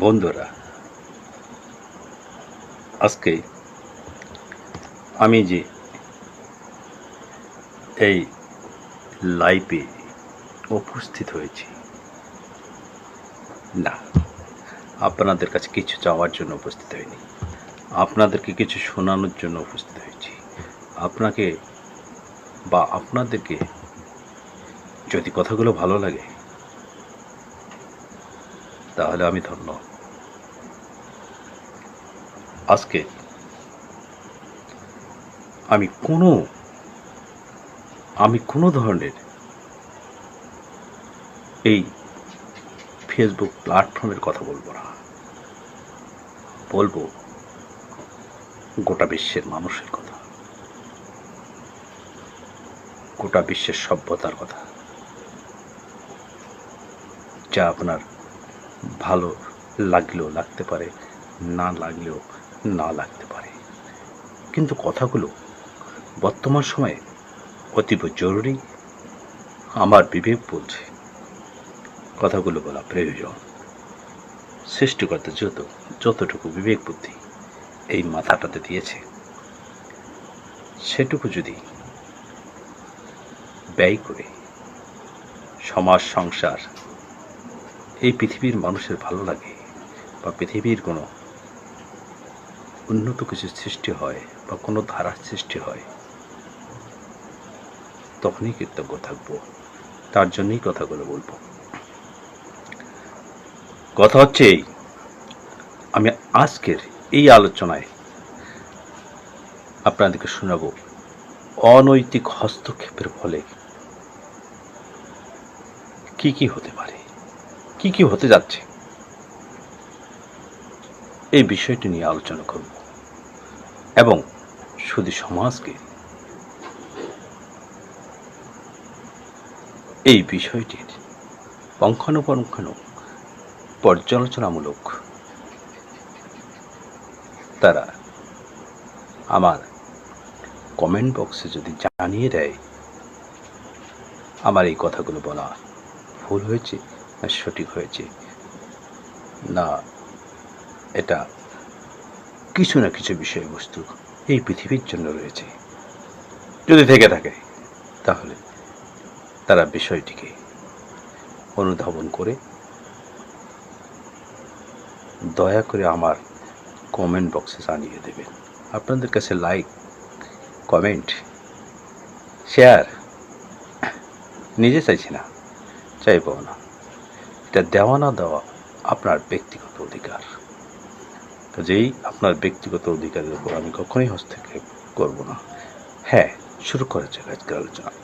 বন্ধুরা, আজকে আমি যে এই লাইভে উপস্থিত হয়েছি, না, আপনাদের কাছে কিছু চাওয়ার জন্য উপস্থিত হয়নি আপনাদেরকে কিছু শোনানোর জন্য উপস্থিত হয়েছি। আপনাকে বা আপনাদেরকে যদি কথাগুলো ভালো লাগে তাহলে আমি ধন্য। আজকে আমি কোনো আমি কোনো ধরনের এই ফেসবুক প্ল্যাটফর্মের কথা বলব না। বলব গোটা বিশ্বের মানুষের কথা। গোটা বিশ্বের সভ্যতার কথা। যা আপনার ভালো লাগলেও লাগতে পারে, না লাগলেও না লাগতে পারে। কিন্তু কথাগুলো বর্তমান সময়ে অতীব জরুরি। আমার বিবেক বলছে, কথাগুলো বলা প্রয়োজন। সৃষ্টিকর্তা যত, যতটুকু বিবেক বুদ্ধি এই মাথাটাতে দিয়েছে, সেটুকু যদি ব্যয় করে সমাজ সংসার এই পৃথিবীর মানুষের ভালো লাগে বা পৃথিবীর কোনো উন্নত কিছু সৃষ্টি হয় বা কোনো ধারার সৃষ্টি হয়, তখনই কৃতজ্ঞ থাকব। তার জন্যই কথাগুলো বলব। কথা হচ্ছে এই, আমি আজকের এই আলোচনায় আপনাদেরকে শোনাবো অনৈতিক হস্তক্ষেপের ফলে কি কি হতে পারে। কি কি হতে যাচ্ছে? এই বিষয়টি নিয়ে আলোচনা করব এবং শুধু সমাজকে এই বিষয়টির পঙ্খানুপঙ্খানু পর্যালোচনামূলক তারা আমার কমেন্ট বক্সে যদি জানিয়ে দেয়, আমার এই কথাগুলো বলা ভুল হয়েছে। সঠিক হয়েছে। না, এটা কিছু না কিছু বিষয়বস্তু এই পৃথিবীর জন্য রয়েছে। যদি থেকে থাকে, তাহলে তারা বিষয়টিকে অনুধাবন করে, দয়া করে আমার কমেন্ট বক্সে জানিয়ে দেবেন। আপনাদের কাছে লাইক, কমেন্ট, শেয়ার, নিজে চাইছি না, চাইব না। এটা দেওয়া না দেওয়া আপনার ব্যক্তিগত অধিকার। কাজেই আপনার ব্যক্তিগত অধিকারের উপর আমি কখনোই হস্তক্ষেপ করব না। হ্যাঁ শুরু করা যাক আজকের আলোচনা।